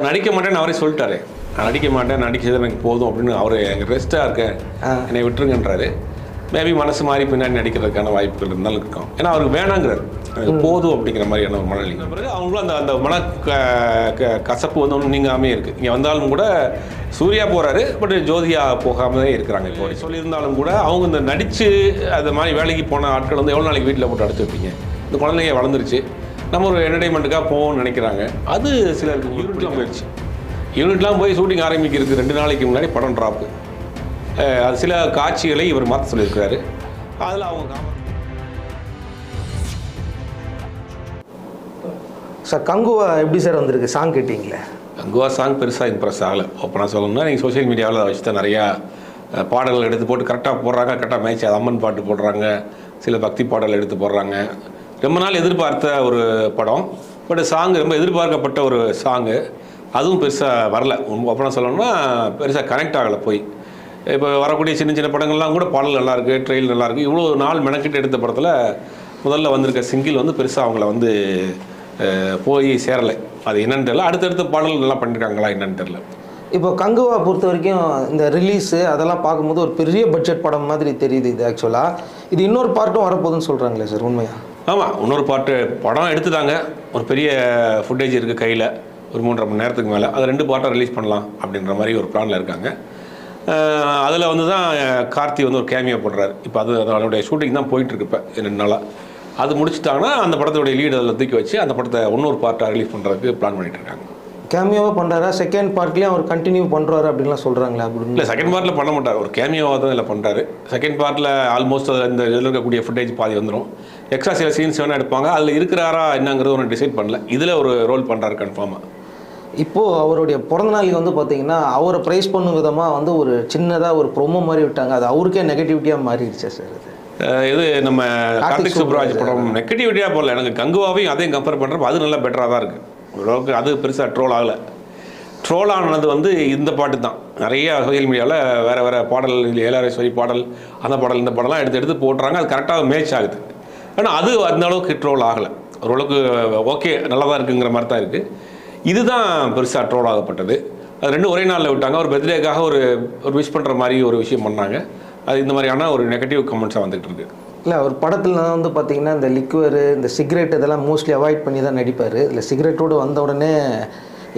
நடிக்க மாட்டேன்னு அவரே சொல்லிட்டாரு. நான் நடிக்க மாட்டேன் நடிச்சது எனக்கு போதும் அப்படின்னு அவர் எனக்கு ரெஸ்ட்டாக இருக்கேன் என்னை விட்டுருங்கன்றாரு. மேபி மனசு மாறி பின்னாடி நடிக்கிறதுக்கான வாய்ப்புகள் இருந்தாலும் இருக்கும். ஏன்னா அவருக்கு வேணாங்கிறார். எனக்கு போதும் அப்படிங்கிற மாதிரியான ஒரு மனநிலை. பிறகு அவங்களும் அந்த அந்த மன க- க- கசப்பு வந்து ஒன்றும் நீங்காமே இருக்குது இங்கே வந்தாலும் கூட சூர்யா போகிறாரு பட் ஜோதியா போகாமலே இருக்கிறாங்க இப்போ சொல்லியிருந்தாலும் கூட அவங்க இந்த நடித்து அது மாதிரி வேலைக்கு போன ஆட்கள் வந்து எவ்வளோ நாளைக்கு வீட்டில் போட்டு அடைச்சி வைப்பீங்க? இந்த குழந்தைங்க வளர்ந்துருச்சு. நம்ம ஒரு என்டர்டைன்மெண்ட்டுக்காக போவோம்னு நினைக்கிறாங்க. அது சிலருக்கு யூனிட்லாம் போயிடுச்சு. யூனிட்லாம் போய் ஷூட்டிங் ஆரம்பிக்கிறதுக்கு ரெண்டு நாளைக்கு முன்னாடி படம் ட்ராப்பு அது சில காட்சிகளை இவர் மாற்ற சொல்லியிருக்கிறாரு. அதில் அவங்க சார் கங்குவா எப்படி சார் வந்திருக்கு? சாங் கேட்டிங்களே? கங்குவா சாங் பெருசாக இம்ப்ரெஸ் ஆகலை. ஓப்பனாக சொல்லணும்னா நீங்கள் சோஷியல் மீடியாவில் வச்சு தான் நிறையா பாடல்கள் எடுத்து போட்டு கரெக்டாக போடுறாங்க கரெக்டாக மேட்ச் அம்மன் பாட்டு போடுறாங்க சில பக்தி பாடல் எடுத்து போடுறாங்க. ரொம்ப நாள் எதிர்பார்த்த ஒரு படம். பட் சாங் ரொம்ப எதிர்பார்க்கப்பட்ட ஒரு சாங்கு அதுவும் பெருசாக வரல. ஓப்பனாக சொல்லணும்னா பெருசாக கனெக்ட் ஆகலை போய். இப்போ வரக்கூடிய சின்ன சின்ன படங்கள்லாம் கூட பாடல் நல்லாயிருக்கு ட்ரெயில் நல்லாயிருக்கு இவ்வளோ நாள் மெனக்கிட்டு எடுத்த படத்தில் முதல்ல வந்திருக்க சிங்கிள் வந்து பெருசாக அவங்கள வந்து போய் சேரலை. அது என்னன்னு தெரியல. அடுத்தடுத்த பாடல் நல்லா பண்ணியிருக்காங்களா என்னன்னு தெரியல. இப்போ கங்குவா பொறுத்த வரைக்கும் இந்த ரிலீஸு அதெல்லாம் பார்க்கும்போது ஒரு பெரிய பட்ஜெட் படம் மாதிரி தெரியுது இது ஆக்சுவலாக இது இன்னொரு பார்ட்டும் வரப்போகுதுன்னு சொல்கிறாங்களே சார் உண்மையாக ஆமாம் இன்னொரு பாட்டு. படம் எடுத்துட்டாங்க. ஒரு பெரிய ஃபுட்டேஜ் இருக்குது கையில். ஒரு மூன்றரை மணி நேரத்துக்கு மேலே. அதை ரெண்டு பாட்டாக ரிலீஸ் பண்ணலாம் அப்படின்ற மாதிரி ஒரு பிளானில் இருக்காங்க. அதில் வந்து தான் கார்த்தி வந்து ஒரு கேமியோ போடுறாரு. இப்போ அது அதனுடைய ஷூட்டிங் தான் போயிட்டுருக்கு இப்போ ரெண்டு நாளாக அது முடிச்சிட்டாங்கன்னா அந்த படத்துடைய லீடு அதில் தூக்கி வச்சு அந்த படத்தை இன்னொரு பார்ட்டாக ரிலீஸ் பண்ணுறதுக்கு பிளான் பண்ணிட்டு இருக்காங்க. கேமியோவாக பண்ணுறாரா செகண்ட் பார்ட்லேயும் அவர் கண்டினியூ பண்ணுறாரு அப்படின்லாம் சொல்கிறாங்களே அப்படின்னு இல்லை செகண்ட் பார்ட்டில் பண்ண மாட்டார். ஒரு கேமியோவாக தான் இதில் பண்ணுறாரு செகண்ட் பார்ட்டில் ஆல்மோஸ்ட் இந்த இதில் இருக்கக்கூடிய ஃபுட்டேஜ் பாதி வந்துடும் எக்ஸ்ட்ரா சில சீன்ஸ் வேணால் எடுப்பாங்க. அதில் இருக்கிறாரா என்னங்கிறது ஒன்று டிசைட் பண்ணல. இதில் ஒரு ரோல் பண்ணுறாரு கன்ஃபார்மாக இப்போது அவருடைய பிறந்த நாளைக்கு வந்து பார்த்தீங்கன்னா அவரை ப்ரைஸ் பண்ணும் விதமாக வந்து ஒரு சின்னதாக ஒரு ப்ரொமோ மாதிரி விட்டாங்க. அது அவருக்கே நெகட்டிவிட்டியாக மாறிடுச்சா சார் அது? இது நம்ம கார்த்திக் சுப்ராஜ் படம் நெகட்டிவிட்டியாக போடல. எனக்கு கங்குவாவையும் அதையும் கம்பேர் பண்ணுறப்ப அது நல்லா பெட்டராக தான் இருக்குது ஓரளவுக்கு அது பெருசாக ட்ரோல் ஆகலை. ட்ரோல் ஆனது வந்து இந்த பாட்டு தான். நிறைய சோஷியல் மீடியாவில் வேறு வேறு பாடல் ஏலாரேஸ்வரி பாடல் அந்த பாடல் இந்த பாடலாம் எடுத்து எடுத்து போட்டுறாங்க. அது கரெக்டாக மேட்ச் ஆகுது. ஆனால் அது அந்த அளவுக்கு ட்ரோல் ஆகலை. ஓரளவுக்கு ஓகே நல்லா தான் இருக்குங்கிற மாதிரி தான் இருக்குது இதுதான் பெருசாக ட்ரோல் ஆகப்பட்டது. அது ரெண்டும் ஒரே நாளில் விட்டாங்க. ஒரு பர்த்டேக்காக ஒரு ஒரு விஷ் பண்ணுற மாதிரி ஒரு விஷயம் பண்ணாங்க. அது இந்த மாதிரியான ஒரு நெகட்டிவ் கமெண்ட்ஸாக வந்துகிட்டு இருக்கு. இல்லை அவர் படத்தில் வந்து பார்த்தீங்கன்னா இந்த லிக்வரு இந்த சிகரெட் இதெல்லாம் மோஸ்ட்லி அவாய்ட் பண்ணி தான் நடிப்பார். இல்லை சிகரெட்டோடு வந்த உடனே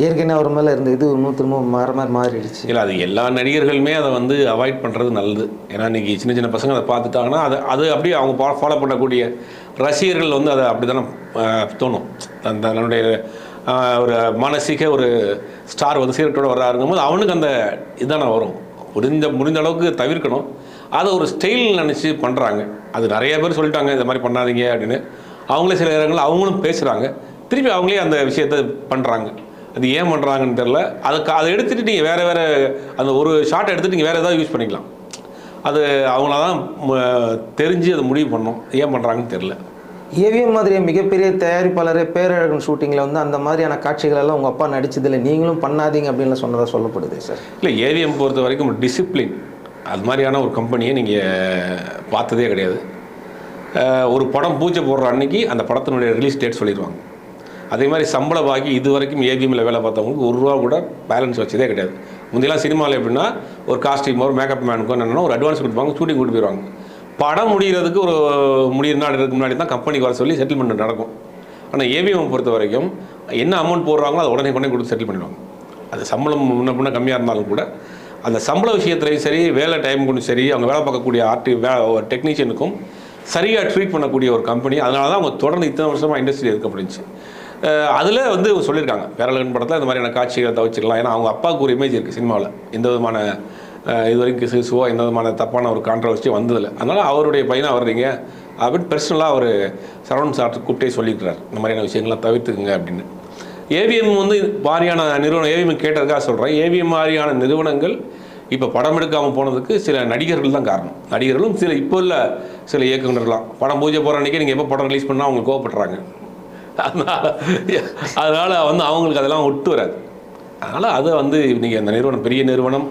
ஏற்கனவே அவர் மேலே இருந்த இது இன்னும் திரும்ப மாற மாதிரி மாறிடுச்சு. இல்லை அது எல்லா நடிகர்களுமே அதை வந்து அவாய்ட் பண்ணுறது நல்லது. ஏன்னா இன்றைக்கி சின்ன சின்ன பசங்க அதை பார்த்துட்டாங்கன்னா அது அது அப்படியே அவங்க ஃபாலோ பண்ணக்கூடிய ரசிகர்கள் வந்து அதை அப்படி தானே தோணும். அந்த தன்னுடைய ஒரு மானசீக ஒரு ஸ்டார் வந்து சீரட்டோட வர்றாருங்கும் போது அவனுக்கு அந்த இதான வரும். முடிந்த முடிந்த அளவுக்கு தவிர்க்கணும். அதை ஒரு ஸ்டைல் நினச்சி பண்ணுறாங்க அது நிறைய பேர் சொல்லிட்டாங்க இந்த மாதிரி பண்ணாதீங்க அப்படின்னு. அவங்களே சில நேரங்களில் அவங்களும் பேசுகிறாங்க திருப்பி அவங்களே அந்த விஷயத்தை பண்ணுறாங்க அது ஏன் பண்ணுறாங்கன்னு தெரில அதுக்கு அதை எடுத்துகிட்டு நீங்கள் வேறு வேறு அந்த ஒரு ஷார்ட் எடுத்துகிட்டு நீங்கள் வேறு ஏதாவது யூஸ் பண்ணிக்கலாம். அது அவங்கள தான் தெரிஞ்சு அதை முடிவு பண்ணணும். ஏன் பண்ணுறாங்கன்னு தெரில ஏவிஎம் மாதிரியே மிகப்பெரிய தயாரிப்பாளரே பேரழகன் ஷூட்டிங்கில் வந்து அந்த மாதிரியான காட்சிகள் எல்லாம் உங்கள் அப்பா நடிச்சதில்லை. நீங்களும் பண்ணாதீங்க அப்படின்னு சொன்னதாக சொல்லப்படுது சார். இல்லை ஏவிஎம் பொறுத்த வரைக்கும் டிசிப்ளின் அது மாதிரியான ஒரு கம்பெனியை நீங்கள் பார்த்ததே கிடையாது. ஒரு படம் பூஜை போடுற அன்னைக்கு அந்த படத்தினுடைய ரிலீஸ் டேட் சொல்லிடுவாங்க. அதே மாதிரி சம்பள பாக்கி இது வரைக்கும் ஏபிஎம்மில் வேலை பார்த்தவங்களுக்கு ஒரு ரூபா கூட பேலன்ஸ் வச்சதே கிடையாது. முந்தையெல்லாம் சினிமாவில் எப்படின்னா ஒரு காஸ்டியூமோ ஒரு மேக்கப் மேனுக்கோ என்னென்னா ஒரு அட்வான்ஸ் கொடுப்பாங்க ஷூட்டிங் கூட்டு போயிடுவாங்க. படம் முடிகிறதுக்கு ஒரு முடியிற நாள் முன்னாடி தான் கம்பெனிக்கு வர சொல்லி செட்டில்மெண்ட் நடக்கும். ஆனால் ஏபிஎம் பொறுத்த வரைக்கும் என்ன அமௌண்ட் போடுறாங்களோ அதை உடனே உடனே கொடுத்து செட்டில் பண்ணிடுவாங்க. அது சம்பளம் முன்ன பின்ன கம்மியாக இருந்தாலும் கூட அந்த சம்பள விஷயத்துலையும் சரி வேலை டைம் கொண்டு சரி அவங்க வேலை பார்க்கக்கூடிய ஆர்டி வே டெக்னீஷியனுக்கும் சரியாக ட்ரீட் பண்ணக்கூடிய ஒரு கம்பெனி அதனால தான் அவங்க தொடர்ந்து இத்தனை வருஷமாக இண்டஸ்ட்ரி இருக்க முடிஞ்சுச்சு அதில் வந்து சொல்லியிருக்காங்க. பேரலகன் படத்தில் இந்த மாதிரியான காட்சிகளை தவிச்சிக்கலாம் ஏன்னா அவங்க அப்பாவுக்கு ஒரு இமேஜ் இருக்குது சினிமாவில். எந்த விதமான இதுவரைக்கும் இது வரைக்கும் சிசுவோ எந்த விதமான தப்பான ஒரு கான்ட்ரவர்சியும் வந்ததில்லை. அதனால் அவருடைய பையனை வர்றீங்க அப்படின்னு பர்சனலாக அவர் சரவணன் சார் கூப்பிட்டே சொல்லியிருக்கிறார். இந்த மாதிரியான விஷயங்கள்லாம் தவிர்த்துக்குங்க அப்படின்னு. ஏவிஎம் வந்து மாதிரியான நிறுவனம் ஏவிஎம் கேட்டதுக்காக சொல்கிறேன் ஏவிஎம் மாதிரியான நிறுவனங்கள் இப்போ படம் எடுக்காமல் போனதுக்கு சில நடிகர்கள் தான் காரணம். நடிகர்களும் சில இப்போ உள்ள சில இயக்குநர்கள்லாம். படம் பூஜை போகிற அன்றைக்கி நீங்கள் எப்போ படம் ரிலீஸ் பண்ணால் அவங்க கோவப்படுறாங்க. அதனால் அதனால் வந்து அவங்களுக்கு அதெல்லாம் ஒட்டு வராது. அதனால் அதை வந்து நீங்கள் அந்த நிறுவனம் பெரிய நிறுவனம்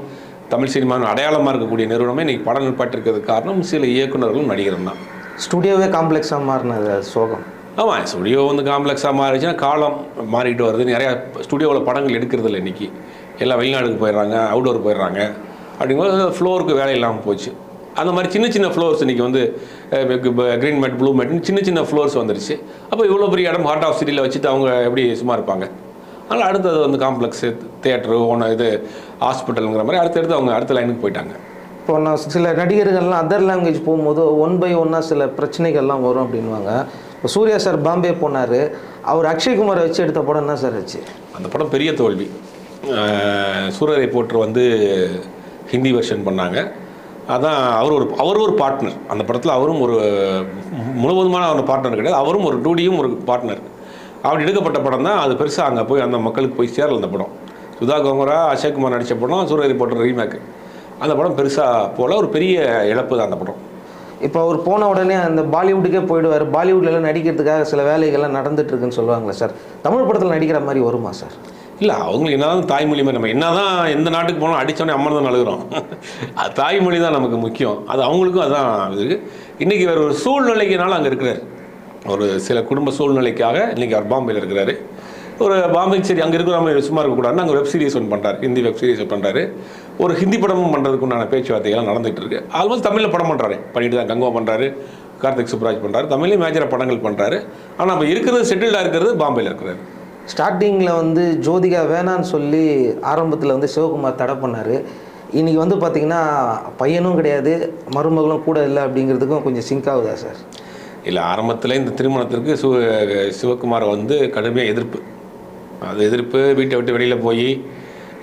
தமிழ் சினிமாவின் அடையாளமாக இருக்கக்கூடிய நிறுவனமே இன்றைக்கி படம் நிற்பாட்டிருக்கிறதுக்கு காரணம் சில இயக்குநர்களும் நடிகரும் தான். ஸ்டுடியோவே காம்ப்ளெக்ஸாக மாறினது சோகம். ஆமாம் ஸ்டுடியோ வந்து காம்ப்ளெக்ஸாக மாறிச்சுன்னா காலம் மாறிட்டு வருது. நிறையா ஸ்டுடியோவில் படங்கள் எடுக்கிறது இல்லை இன்றைக்கி எல்லாம் வெளிநாடுக்கு போயிடுறாங்க அவுடோர் போயிடுறாங்க. அப்படிங்கும்போது ஃப்ளோருக்கு வேலை இல்லாமல் போச்சு. அந்த மாதிரி சின்ன சின்ன ஃப்ளோர்ஸ் இன்றைக்கி வந்து க்ரீன் மேட் ப்ளூ மேட்னு சின்ன சின்ன ஃப்ளோர்ஸ் வந்துருச்சு. அப்போ இவ்வளோ பெரிய இடம் ஹார்ட் ஆஃப் சிட்டியில் வச்சுட்டு அவங்க எப்படி சும்மா இருப்பாங்க? அதனால் அடுத்தது வந்து காம்ப்ளெக்ஸு தேட்டரு ஒன்று இது ஹாஸ்பிட்டலுங்கிற மாதிரி அடுத்தடுத்து அவங்க அடுத்த லைனுக்கு போயிட்டாங்க. இப்போ நான் சில நடிகர்கள்லாம் அதர் லாங்குவேஜ் போகும்போது ஒன் பை ஒன்னாக சில பிரச்சனைகள்லாம் வரும் அப்படின்வாங்க இப்போ சூர்யா சார் பாம்பே போனார். அவர் அக்ஷய்குமாரை வச்சு எடுத்த படம் என்ன சார் ஆச்சு? அந்த படம் பெரிய தோல்வி. சூரரை போற்று வந்து ஹிந்தி வெர்ஷன் பண்ணாங்க. அதான் அவர் ஒரு அவர் ஒரு பார்ட்னர் அந்த படத்தில் அவரும் ஒரு முழுவதுமான அவர் பார்ட்னர் கிடையாது. அவரும் ஒரு டூடியும் ஒரு பார்ட்னர் அப்படி எடுக்கப்பட்ட படம் தான். அது பெருசாக அங்கே போய் அந்த மக்களுக்கு போய் சேரல அந்த படம். சுதா கோங்கரா அசோக்குமார் நடித்த படம் சூரிய போற்று ரீமேக் அந்த படம் பெருசாக போல் ஒரு பெரிய இழப்பு தான் அந்த படம். இப்போ அவர் போன உடனே அந்த பாலிவுட்டுக்கே போயிடுவார். பாலிவுட்லலாம் நடிக்கிறதுக்காக சில வேலைகள்லாம் நடந்துட்டு இருக்குன்னு சொல்லுவாங்களே சார். தமிழ் படத்தில் நடிக்கிற மாதிரி வருமா சார்? இல்லை அவங்களுக்கு என்னதான் தாய்மொழி மாதிரி நம்ம என்னதான் எந்த நாட்டுக்கு போனாலும் அடித்தோடனே அம்மன் தான் அழுகிறோம் அது தாய்மொழி தான் நமக்கு முக்கியம். அது அவங்களுக்கும் அதான் இருக்குது இன்றைக்கி வேறு ஒரு சூழ்நிலைக்குனால அங்கே இருக்கிறார். ஒரு சில குடும்ப சூழ்நிலைக்காக இன்றைக்கி அவர் பாம்பேயில் இருக்கிறாரு. ஒரு பாம்பேக்கு சரி அங்கே இருக்கிற மாதிரி சும்மா இருக்கக்கூடாதுன்னு அங்கே வெப் சீரிஸ் ஒன்று பண்ணுறாரு ஹிந்தி வெப் சீரிஸ் பண்ணுறாரு ஒரு ஹிந்தி படமும் பண்ணுறதுக்கு உண்டான பேச்சுவார்த்தைகள்லாம் நடந்துகிட்டு இருக்கு. ஆல்மோஸ்ட் தமிழில் படம் பண்ணுறாரு பண்ணிட்டு தான் கங்குவா பண்ணுறாரு கார்த்திக் சுப்ராஜ் பண்ணுறாரு தமிழ்லேயும் மேஜராக படங்கள் பண்ணுறாரு ஆனால் நம்ம இருக்கிறது செட்டில்டாக இருக்கிறது பாம்பேயில் இருக்கிறாரு. ஸ்டார்டிங்கில் வந்து ஜோதிகா வேணான்னு சொல்லி ஆரம்பத்தில் வந்து சிவகுமார் தடை பண்ணார். இன்னைக்கு வந்து பார்த்தீங்கன்னா பையனும் கிடையாது மருமகளும் கூட இல்லை அப்படிங்கிறதுக்கும் கொஞ்சம் சிங்க் ஆகுதா சார்? இல்லை ஆரம்பத்தில் இந்த திருமணத்திற்கு சிவ சிவகுமார் வந்து கடுமையாக எதிர்ப்பு. அது எதிர்ப்பு வீட்டை விட்டு வெளியில் போய்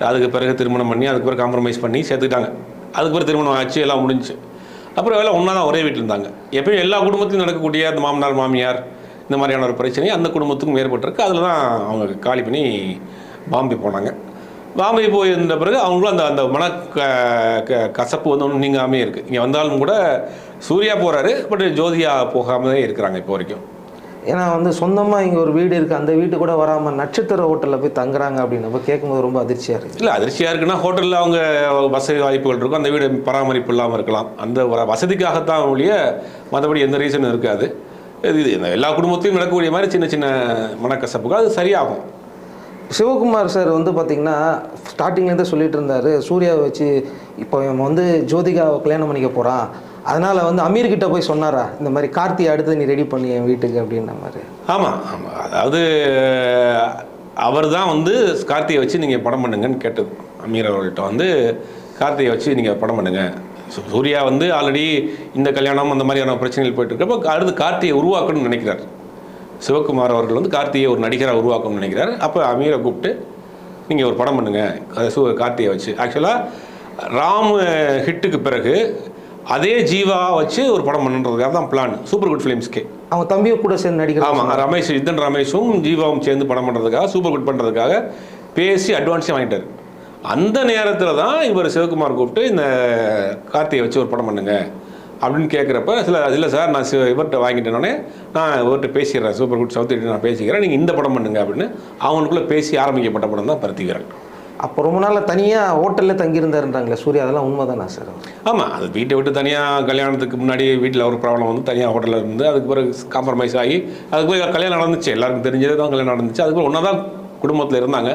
அதுக்கு பிறகு திருமணம் பண்ணி அதுக்கு பிறகு காம்ப்ரமைஸ் பண்ணி சேர்த்துக்கிட்டாங்க. அதுக்கு பிறகு திருமணம் ஆச்சு எல்லாம் முடிஞ்சுச்சு அப்புறம் எல்லாம் ஒன்றா தான் ஒரே வீட்டில் இருந்தாங்க. எப்பயும் எல்லா குடும்பத்திலும் நடக்கக்கூடிய அந்த மாமனார் மாமியார் இந்த மாதிரியான ஒரு பிரச்சனை அந்த குடும்பத்துக்கும் ஏற்பட்டிருக்கு. அதில் தான் அவங்க காலி பண்ணி பாம்பே போனாங்க. பாம்பே போயிருந்த பிறகு அவங்களும் அந்த அந்த மன க க- கசப்பு வந்து ஒன்றும் நீங்காமே இருக்குது இங்கே வந்தாலும் கூட சூர்யா போகிறாரு பட் ஜோதியா போகாமலே இருக்கிறாங்க இப்போ வரைக்கும். ஏன்னா வந்து சொந்தமாக இங்கே ஒரு வீடு இருக்குது அந்த வீட்டு கூட வராமல் நட்சத்திர ஹோட்டலில் போய் தங்குறாங்க அப்படின்னப்ப கேட்கும்போது ரொம்ப அதிர்ச்சியாக இருக்குது இல்லை அதிர்ச்சியாக இருக்குன்னா ஹோட்டலில் அவங்க வசதி வாய்ப்புகள் இருக்கும். அந்த வீடு பராமரிப்பு இல்லாமல் இருக்கலாம். அந்த வசதிக்காகத்தான் ஒழிய மற்றபடி எந்த ரீசனும் இருக்காது. இது எல்லா குடும்பத்திலும் நடக்கக்கூடிய மாதிரி சின்ன சின்ன மனக்கசப்புகள் அது சரியாகும். சிவகுமார் சார் வந்து பார்த்தீங்கன்னா ஸ்டார்டிங்லேருந்தே சொல்லிட்டு இருந்தார் சூர்யாவை வச்சு இப்போ இவன் வந்து ஜோதிகாவை கல்யாணம் பண்ணிக்க போகிறான் அதனால் வந்து அமீர் கிட்ட போய் சொன்னாரா இந்த மாதிரி கார்த்தி அடுத்து நீ ரெடி பண்ணி என் வீட்டுக்கு அப்படின்ற மாதிரி. ஆமாம் ஆமாம் அதாவது அவர் தான் வந்து கார்த்தியை வச்சு நீங்கள் படம் பண்ணுங்கன்னு கேட்டது. அமீர் அவர்கள்ட்ட வந்து கார்த்தியை வச்சு நீங்கள் படம் பண்ணுங்க. சூ- சூர்யா வந்து ஆல்ரெடி இந்த கல்யாணம் அந்த மாதிரியான பிரச்சனைகள் போயிட்டு இருக்கப்போ அடுத்து கார்த்தியை உருவாக்கணும்னு நினைக்கிறார். சிவகுமார் அவர்கள் வந்து கார்த்தியை ஒரு நடிகராக உருவாக்கணும்னு நினைக்கிறார். அப்போ அமீரை கூப்பிட்டு நீங்கள் ஒரு படம் பண்ணுங்க. அது சு கார்த்தியை வச்சு. ஆக்சுவலாக ராம் ஹிட்டுக்கு பிறகு அதே ஜீவா வச்சு ஒரு படம் பண்ணுறதுக்காக தான் பிளான் சூப்பர் குட் ஃபிலிம்ஸ்க்கே அவன் தம்பியும் கூட சேர்ந்து நடிக்கிறான் ஆமாம் ரமேஷ் யுத்தன் ரமேஷும் ஜீவாவும் சேர்ந்து படம் பண்ணுறதுக்காக சூப்பர் குட் பண்ணுறதுக்காக பேசி அட்வான்ஸே வாங்கிட்டார். அந்த நேரத்தில் தான் இவர் சிவகுமார் கூப்பிட்டு இந்த கார்த்தியை வச்சு ஒரு படம் பண்ணுங்க அப்படின்னு கேட்குறப்ப சில இல்லை சார் நான் சிவ இவர்கிட்ட வாங்கிட்டேனோடனே நான் இவர்கிட்ட பேசிடுறேன். சூப்பர் குட் சவுத் நான் பேசிக்கிறேன். நீங்கள் இந்த படம் பண்ணுங்க அப்படின்னு அவங்களுக்குள்ளே பேசி ஆரம்பிக்கப்பட்ட படம் தான் பருத்திவீரன் அப்போ ரொம்ப நாள் தனியாக ஹோட்டலில் தங்கியிருந்தாருன்றாங்களே சூர்யா அதெல்லாம் உண்மைதானா சார் ஆமாம் அது வீட்டை விட்டு தனியாக கல்யாணத்துக்கு முன்னாடி வீட்டில் ஒரு ப்ராப்ளம் வந்து தனியாக ஹோட்டலில் இருந்து அதுக்கு பிறகு காம்ப்ரமைஸ் ஆகி அதுக்கு போய் கல்யாணம் நடந்துச்சு. எல்லாருக்கும் தெரிஞ்சது தான் கல்யாணம் நடந்துச்சு. அதுக்கு ஒன்றா தான் குடும்பத்தில் இருந்தாங்க.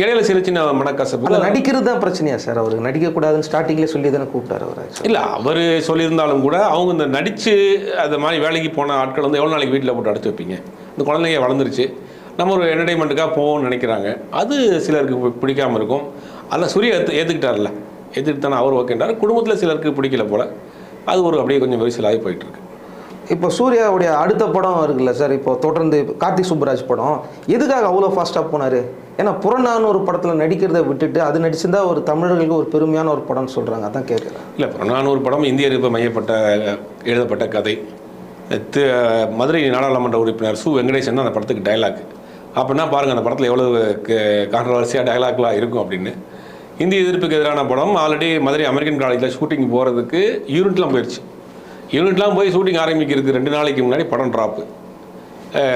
இடையில சின்ன சின்ன மனக்கசப்பு. நடிக்கிறது தான் பிரச்சனையா சார்? அவருக்கு நடிக்கக்கூடாதுன்னு ஸ்டார்டிங்லேயே சொல்லி தானே கூப்பிட்டாரு அவர். இல்லை அவர் சொல்லியிருந்தாலும் கூட அவங்க இந்த நடித்து அது மாதிரி வேலைக்கு போன ஆட்கள் வந்து எவ்வளோ நாளைக்கு வீட்டில் போட்டு அடைச்சி வைப்பீங்க? இந்த குழந்தைங்க வளர்ந்துருச்சு. நம்ம ஒரு என்டர்டைன்மெண்ட்டுக்காக போவோம்னு நினைக்கிறாங்க. அது சிலருக்கு பிடிக்காம இருக்கும். அதில் சூரிய ஏற்று ஏற்றுக்கிட்டார்ல ஏற்றுக்கிட்டு தானே அவர் ஓகேன்றார் குடும்பத்தில் சிலருக்கு பிடிக்கல போல். அது ஒரு அப்படியே கொஞ்சம் விரிசலாகி போயிட்டுருக்கு இப்போ சூர்யாவுடைய அடுத்த படம் இருக்குல்ல சார்? இப்போ தொடர்ந்து கார்த்திக் சுப்புராஜ் படம். எதுக்காக அவ்வளோ ஃபாஸ்ட்டாக போனார்? ஏன்னா புறநானூறு ஒரு படத்தில் நடிக்கிறத விட்டுட்டு அது நடிச்சிருந்தா ஒரு தமிழர்களுக்கு ஒரு பெருமையான ஒரு படம்னு சொல்கிறாங்க அதான் கேட்குறேன் இல்லை புறநானூறு படம் இந்திய அறிவிப்பு மையப்பட்ட எழுதப்பட்ட கதை. மதுரை நாடாளுமன்ற உறுப்பினர் சு. வெங்கடேசன் தான் அந்த படத்துக்கு டயலாக் அப்படின்னா பாருங்கள் அந்த படத்தில் எவ்வளவு கான்ட்ரவர்சியாக டைலாக்லாம் இருக்கும் அப்படின்னு. இந்திய எதிர்ப்புக்கு எதிரான படம் ஆல்ரெடி மதுரை அமெரிக்கன் காலேஜில் ஷூட்டிங் போகிறதுக்கு யூனிட்லாம் போயிடுச்சு யூனிட்லாம் போய் ஷூட்டிங் ஆரம்பிக்கிறதுக்கு ரெண்டு நாளைக்கு முன்னாடி படம் ட்ராப்பு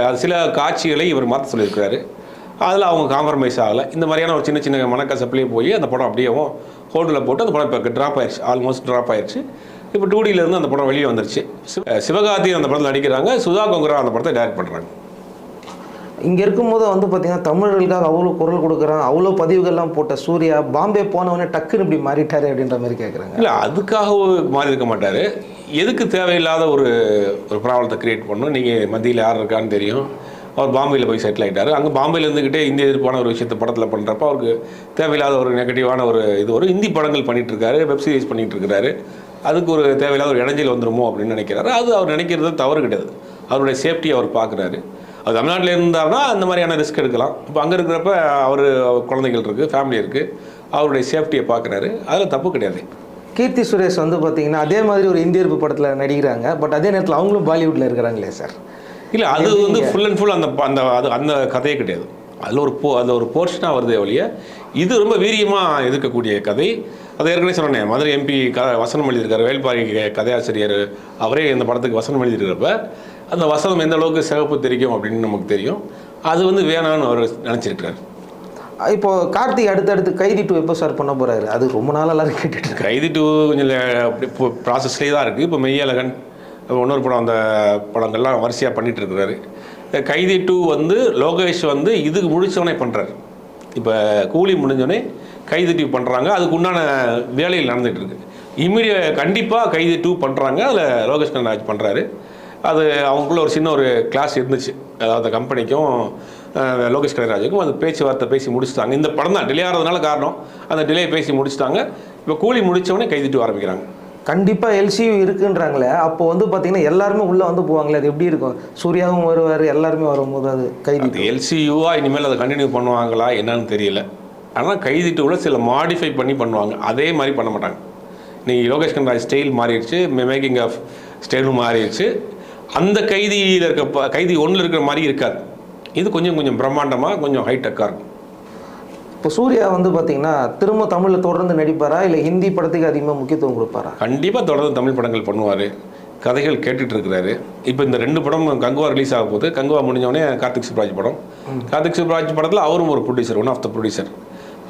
அது சில காட்சிகளை இவர் மாற்ற சொல்லியிருக்கிறாரு. அதில் அவங்க காம்ப்ரமைஸ் ஆகலை. இந்த மாதிரியான ஒரு சின்ன சின்ன மனக்கசப்புலேயே போய் அந்த படம் அப்படியே ஹோட்டலில் போட்டு அந்த படம் இப்போ ட்ராப் ஆயிடுச்சு. ஆல்மோஸ்ட் ட்ராப் ஆயிடுச்சு. இப்போ டூ இருந்து அந்த படம் வெளியே வந்துருச்சு. சிவ- சிவகார்த்திகேயன் அந்த படத்தில் நடிக்கிறாங்க. சுதா கொங்கரா அந்த படத்தை டைரக்ட் பண்ணுறாங்க இங்கே இருக்கும்போது வந்து பார்த்தீங்கன்னா தமிழர்களுக்காக அவ்வளோ குரல் கொடுக்குறான். அவ்வளோ பதிவுகள்லாம் போட்ட சூர்யா பாம்பே போனவொடனே டக்குன்னு இப்படி மாறிட்டாரு அப்படின்ற மாதிரி கேட்குறாங்க இல்லை அதுக்காக மாறி இருக்க மாட்டார். எதுக்கு தேவையில்லாத ஒரு ஒரு ப்ராப்ளத்தை கிரியேட் பண்ணணும்? நீங்கள் மத்தியில் யார் இருக்கான்னு தெரியும். அவர் பாம்பேயில் போய் செட்டில் ஆகிட்டார் அங்கே பாம்பேயில் இருந்துக்கிட்டே இந்திய எதிர்ப்பான ஒரு விஷயத்தை படத்தில் பண்ணுறப்ப அவருக்கு தேவையில்லாத ஒரு நெகட்டிவான ஒரு இது வரும் ஹிந்தி படங்கள் பண்ணிகிட்ருக்காரு இருக்காரு வெப் சீரிஸ் பண்ணிட்டு அதுக்கு ஒரு தேவையில்லாத ஒரு இடைஞ்சல் வந்துருமோ அப்படின்னு நினைக்கிறாரு. அது அவர் நினைக்கிறது தவறு கிடையாது. அவருடைய சேஃப்டியை அவர் பார்க்குறாரு அது தமிழ்நாட்டில் இருந்தாருன்னா அந்த மாதிரியான ரிஸ்க் எடுக்கலாம். இப்போ அங்கே இருக்கிறப்ப அவர் குழந்தைகள் இருக்குது ஃபேமிலி இருக்குது அவருடைய சேஃப்டியை பார்க்குறாரு அதில் தப்பு கிடையாது. கீர்த்தி சுரேஷ் வந்து பார்த்தீங்கன்னா அதே மாதிரி ஒரு இந்தியர்ப்பு படத்தில் நடிக்கிறாங்க. பட் அதே நேரத்தில் அவங்களும் பாலிவுட்டில் இருக்கிறாங்களே சார். இல்லை அது வந்து ஃபுல் அண்ட் ஃபுல் அந்த அந்த அது அந்த கதையே கிடையாது. அதில் ஒரு போ அதில் ஒரு போர்ஷனாக வருதே ஒழிய இது ரொம்ப வீரியமாக எதிர்க்கக்கூடிய கதை. அதை ஏற்கனவே சொன்னேன் மதுரை எம்பி க வசனம் எழுதியிருக்காரு வேல்பாரி கதையாசிரியர். அவரே இந்த படத்துக்கு வசனம் எழுதியிருக்கிறப்ப அந்த வசனம் எந்த அளவுக்கு சிறப்பு தெரியும் அப்படின்னு நமக்கு தெரியும். அது வந்து வேணான்னு அவர் நினச்சிருக்கிறார். இப்போ கார்த்திக் அடுத்தடுத்து கைதி டூ எப்போ சார் பண்ண போறாரு? அது ரொம்ப நாள் எல்லாரும் கேட்டுட்டு கைதி டூ கொஞ்சம் ப்ராசஸ்லேயே தான் இருக்குது இப்போ மெய்யழகன் இன்னொரு படம் அந்த படங்கள்லாம் வரிசையாக பண்ணிகிட்டு இருக்கிறாரு கைதி டூ வந்து லோகேஷ் வந்து இதுக்கு முடிச்சவனே பண்ணுறாரு இப்போ கூலி முடிஞ்சோடனே கைதி டூ பண்ணுறாங்க அதுக்கு உண்டான வேலையில் நடந்துகிட்டு இருக்குது இம்மிடிய கண்டிப்பாக கைதி டூ பண்ணுறாங்க அதில் லோகேஷ் கனராஜ் பண்ணுறாரு அது அவங்களுக்குள்ள ஒரு சின்ன ஒரு கிளாஸ் இருந்துச்சு. அதாவது கம்பெனிக்கும் லோகேஷ் கலைராஜுக்கும் அது பேச்சுவார்த்தை பேசி முடிச்சுட்டாங்க. இந்த படம் தான் டிலே ஆகிறதுனால காரணம். அந்த டிலே பேசி முடிச்சுட்டாங்க. இப்போ கூலி முடிச்சவொடனே கைதிட்டு ஆரம்பிக்கிறாங்க. கண்டிப்பாக எல்சியூ இருக்குன்றாங்களே அப்போ வந்து பார்த்தீங்கன்னா எல்லாருமே உள்ளே வந்து போவாங்களே அது எப்படி இருக்கும்? சூர்யாவும் வருவார் எல்லாருமே வரும்போது அது கைதி அது எல்சியூவா இனிமேல் அதை கண்டினியூ பண்ணுவாங்களா என்னன்னு தெரியல. ஆனால் கைதிட்டுள்ள சில மாடிஃபை பண்ணி பண்ணுவாங்க. அதே மாதிரி பண்ண மாட்டாங்க. நீ யோகேஷ் கனராஜ் ஸ்டைல் மாறிடுச்சு மேக்கிங் ஆஃப் ஸ்டைலும் மாறிடுச்சு. அந்த கைதியில் இருக்க ப- கைதி ஒன்றில் இருக்கிற மாதிரி இருக்காது. இது கொஞ்சம் கொஞ்சம் பிரம்மாண்டமாக கொஞ்சம் ஹைடெக்காக இருக்கும். இப்போ சூர்யா வந்து பார்த்தீங்கன்னா திரும்ப தமிழில் தொடர்ந்து நடிப்பாரா? இல்லை ஹிந்தி படத்துக்கு அதிகமாக முக்கியத்துவம் கொடுப்பாரா? கண்டிப்பாக தொடர்ந்து தமிழ் படங்கள் பண்ணுவார். கதைகள் கேட்டுட்டு இருக்கிறாரு. இப்போ இந்த ரெண்டு படம் கங்குவா ரிலீஸ் ஆக போகுது. கங்குவா முடிஞ்சவொடனே கார்த்திக் சுப்ராஜ் படம். கார்த்திக் சுப்ராஜ் படத்தில் அவரும் ஒரு producer one of the producer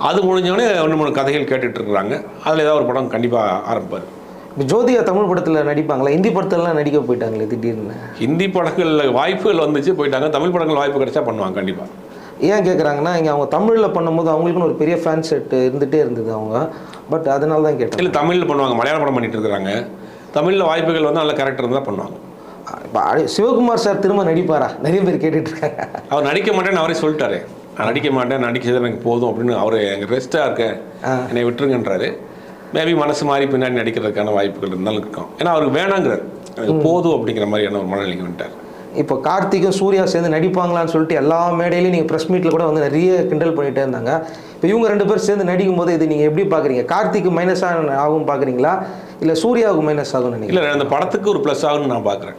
அது முடிஞ்சவொடனே ரெண்டு மூணு கதைகள் கேட்டுட்டு இருக்கிறாங்க. அதில் ஏதாவது ஒரு படம் கண்டிப்பாக ஆரம்பிப்பார். இப்போ ஜோதிகா தமிழ் படத்தில் நடிப்பாங்களா? ஹிந்தி படத்துலலாம் நடிக்க போயிட்டாங்களே திடீர்னு. ஹிந்தி படங்களில் வாய்ப்புகள் வந்துச்சு போயிட்டாங்க. தமிழ் படங்கள் வாய்ப்பு கிடைச்சா பண்ணுவாங்க கண்டிப்பாக ஏன் கேட்குறாங்கன்னா இங்கே அவங்க தமிழில் பண்ணும்போது அவங்களுக்குன்னு ஒரு பெரிய ஃபேன் செட் இருந்துகிட்டே இருந்தது அவங்க. பட் அதனால தான் கேட்டேன். இல்லை தமிழில் பண்ணுவாங்க மலையாள படம் பண்ணிட்டு இருக்கிறாங்க. தமிழில் வாய்ப்புகள் வந்து நல்ல கேரக்டர் இருந்தால் பண்ணுவாங்க. இப்போ சிவகுமார் சார் திரும்ப நடிப்பாரா? நிறைய பேர் கேட்டுட்டு இருக்காங்க அவர் நடிக்க மாட்டேன்னு அவரே சொல்லிட்டாரு. நான் நடிக்க மாட்டேன் நடிக்கிறது எனக்கு போதும் அப்படின்னு அவர் எனக்கு ரெஸ்ட்டாக இருக்கேன் என்னை விட்டுருங்கன்றாரு. மேபி மனசு மாறி பின்னாடி நடிக்கிறதுக்கான வாய்ப்புகள் இருந்தாலும் இருக்கும். ஏன்னா அவருக்கு வேணாங்கிறார். போதும் அப்படிங்கிற மாதிரியான ஒரு மனநிலைக்கு வந்துட்டார். இப்போ கார்த்திக்கும் சூர்யா சேர்ந்து நடிப்பாங்களான்னு சொல்லிட்டு எல்லா மேடையிலையும் நீங்கள் ப்ரெஸ் மீட்டில் கூட வந்து நிறைய கிண்டல் பண்ணிட்டே இருந்தாங்க. இப்போ இவங்க ரெண்டு பேரும் சேர்ந்து நடிக்கும் போது இது நீங்கள் எப்படி பார்க்குறீங்க கார்த்திக்கு மைனஸாக ஆகும் பார்க்குறீங்களா இல்லை சூர்யாவுக்கு மைனஸ் ஆகும் நினைக்கிறீங்க? இல்லை அந்த படத்துக்கு ஒரு ப்ளஸ் ஆகும்னு நான் பார்க்குறேன்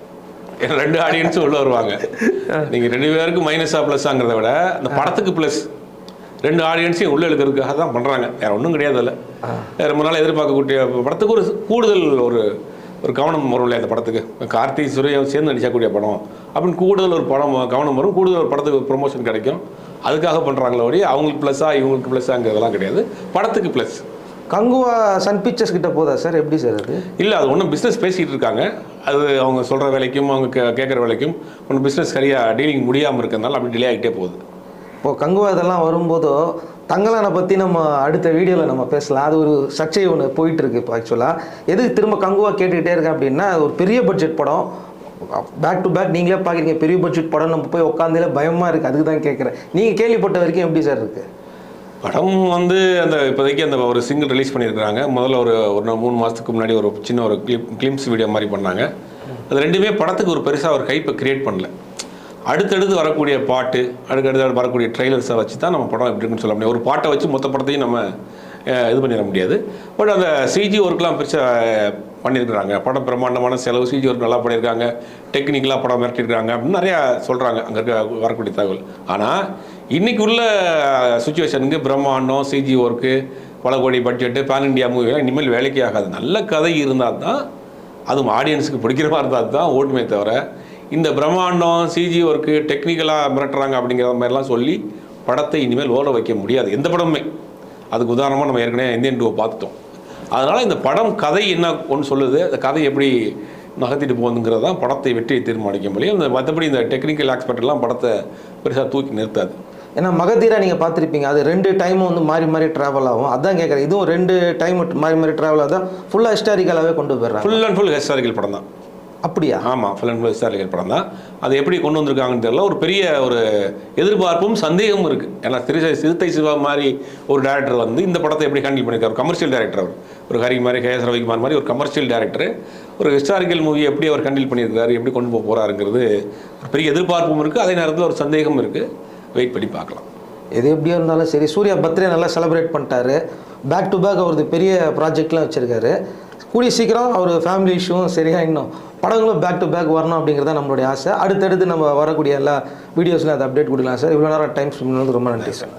ஏன்னா ரெண்டு ஆடியன்ஸும் உள்ள வருவாங்க. நீங்கள் ரெண்டு பேருக்கு மைனஸாக ப்ளஸ்ஸாங்கிறத விட அந்த படத்துக்கு ப்ளஸ் ரெண்டு ஆடியன்ஸையும் உள்ள இழுக்கிறதுக்காக தான் பண்ணுறாங்க வேறு ஒன்றும் கிடையாது அதில். ரொம்ப நாள் எதிர்பார்க்கக்கூடிய படத்துக்கு ஒரு கூடுதல் ஒரு ஒரு கவனம் வரும் இல்லையா அந்த படத்துக்கு. கார்த்தி சூர்யா சேர்ந்து நடிக்கக்கூடிய படம். அப்படின்னு கூடுதல் ஒரு படம் கவனம் வரும். கூடுதல் ஒரு படத்துக்கு ப்ரொமோஷன் கிடைக்கும். அதுக்காக பண்ணுறாங்களே ஒழிய அவங்களுக்கு ப்ளஸ்ஸாக இவங்களுக்கு ப்ளஸ்ஸாங்கிறதெல்லாம் கிடையாது. படத்துக்கு ப்ளஸ் கங்குவா சன் பிக்சர்ஸ் கிட்ட போதா சார்? எப்படி சார் அது? இல்லை அது ஒன்றும் பிஸ்னஸ் பேசிகிட்டு இருக்காங்க. அது அவங்க சொல்கிற வேலைக்கும் அவங்க கே கேட்குற வேலைக்கும் ஒன்றும் பிஸ்னஸ் சரியாக டீலிங் முடியாமல் இருக்கிறதுனால அப்படி டிலே ஆகிட்டே போகுது. இப்போ கங்குவா இதெல்லாம் வரும்போதோ தங்கலானை பற்றி நம்ம அடுத்த வீடியோவில் நம்ம பேசலாம். அது ஒரு சர்ச்சை ஒன்று போயிட்டு இருக்கு இப்போ ஆக்சுவலாக எதுக்கு திரும்ப கங்குவா கேட்டுக்கிட்டே இருக்கேன் அப்படின்னா அது ஒரு பெரிய பட்ஜெட் படம். பேக் டு பேக் நீங்களே பார்க்குறீங்க. பெரிய பட்ஜெட் படம் நம்ம போய் உட்காந்துல பயமாக இருக்குது அதுக்கு தான் கேட்குறேன். நீங்கள் கேள்விப்பட்ட வரைக்கும் எப்படி சார் இருக்குது படம் வந்து அந்த இப்போதைக்கு அந்த ஒரு சிங்கிள் ரிலீஸ் பண்ணியிருக்கிறாங்க. முதல்ல ஒரு ஒரு மூணு மாதத்துக்கு முன்னாடி ஒரு சின்ன ஒரு கிளிப் கிளிம்ஸ் வீடியோ மாதிரி பண்ணாங்க. அது ரெண்டுமே படத்துக்கு ஒரு பெருசாக ஒரு கைப்பை கிரியேட் பண்ணல. அடுத்தடுத்து வரக்கூடிய பாட்டு அடுத்தடுத்து வரக்கூடிய ட்ரெய்லர்ஸை வச்சு தான் நம்ம படம் எப்படி இருக்குன்னு சொல்ல முடியும். ஒரு பாட்டை வச்சு மொத்த படத்தையும் நம்ம இது பண்ணிட முடியாது. பட் அந்த சிஜி ஒர்க்லாம் பெருசாக பண்ணியிருக்கிறாங்க படம் பிரம்மாண்டமான செலவு சிஜி ஒர்க் நல்லா பண்ணியிருக்காங்க டெக்னிக்கலாக படம் மிரட்டிருக்காங்க அப்படின்னு நிறையா சொல்கிறாங்க அங்கே இருக்க வரக்கூடிய தகவல். ஆனால் இன்றைக்கி உள்ள சுச்சுவேஷனுக்கு பிரம்மாண்டம் சிஜி ஒர்க்கு பல கோடி பட்ஜெட்டு பேன் இண்டியா மூவிலாம் இனிமேல் வேலைக்கே ஆகாது. நல்ல கதை இருந்தால் தான் அதுவும் ஆடியன்ஸுக்கு பிடிக்கிற மாதிரி இருந்தால் தான் ஓட்டுமே தவிர இந்த பிரம்மாண்டம் சிஜி ஒர்க்கு டெக்னிக்கலாக மிரட்டுறாங்க அப்படிங்கிற மாதிரிலாம் சொல்லி படத்தை இனிமேல் ஓட வைக்க முடியாது. எந்த படமுமே. அதுக்கு உதாரணமாக நம்ம ஏற்கனவே இந்தியன் டூவை பார்த்துட்டோம். அதனால் இந்த படம் கதை என்ன ஒன்று சொல்லுது அந்த கதை எப்படி நகர்த்திட்டு போகுதுங்கிறது தான் படத்தை வெற்றியை தீர்மானிக்க முடியும். இந்த மற்றபடி இந்த டெக்னிக்கல் ஆஸ்பெக்ட் எல்லாம் படத்தை பெருசாக தூக்கி நிறுத்தாது. ஏன்னா மகதீரா நீங்கள் பார்த்துருப்பீங்க அது ரெண்டு டைமும் வந்து மாறி மாறி ட்ராவல் ஆகும். அதான் கேட்குறேன் இதுவும் ரெண்டு டைம் மாறி மாறி ட்ராவல் ஆகுதா? ஃபுல்லாக ஹிஸ்டாரிக்கலாகவே கொண்டு போயிடுறாங்க. ஃபுல் அண்ட் ஃபுல் ஹிஸ்டாரிக்கல் படம் தான். அப்படியா? ஆமாம் ஃபுல் ஹிஸ்டாரிக்கல் படம் தான் அதை எப்படி கொண்டு வந்திருக்காங்கன்னு தெரியல. ஒரு பெரிய ஒரு எதிர்பார்ப்பும் சந்தேகமும் இருக்குது ஏன்னா திரு சிறுத்தை சிவா மாதிரி ஒரு டேரக்டர் வந்து இந்த படத்தை எப்படி ஹேண்டில் பண்ணியிருக்காரு? கமர்ஷியல் டேரக்டர் அவர். ஒரு ஹரி மாதிரி கேஎஸ் ரவிக்குமார் மாதிரி ஒரு கமர்ஷியல் டேரக்டர் ஒரு ஹிஸ்டாரிக்கல் மூவி எப்படி அவர் ஹேண்டில் பண்ணியிருக்காரு? எப்படி கொண்டு போக போகிறாருங்கிறது ஒரு பெரிய எதிர்பார்ப்பும் இருக்குது அதே நேரத்தில் ஒரு சந்தேகம் இருக்குது வெயிட் பண்ணி பார்க்கலாம். எது எப்படியா இருந்தாலும் சரி. சூர்யா பர்த்டே நல்லா செலிப்ரேட் பண்ணிட்டாரு. பேக் டு பேக் அவரது பெரிய ப்ராஜெக்ட்லாம் வச்சுருக்காரு. கூடிய சீக்கிரம் அவர் ஃபேமிலி இஷ்யூவும் சரியாக இன்னும் படங்களும் பேக் டு பேக் வரணும் அப்படிங்கிறத நம்மளுடைய ஆசை. அடுத்தடுத்து நம்ம வரக்கூடிய எல்லா வீடியோஸில் அதை அப்டேட் கொடுக்கலாம் சார். இவ்வளோ நேரம் டைம் ஸ்பெண்ட் ரொம்ப நன்றி சார்.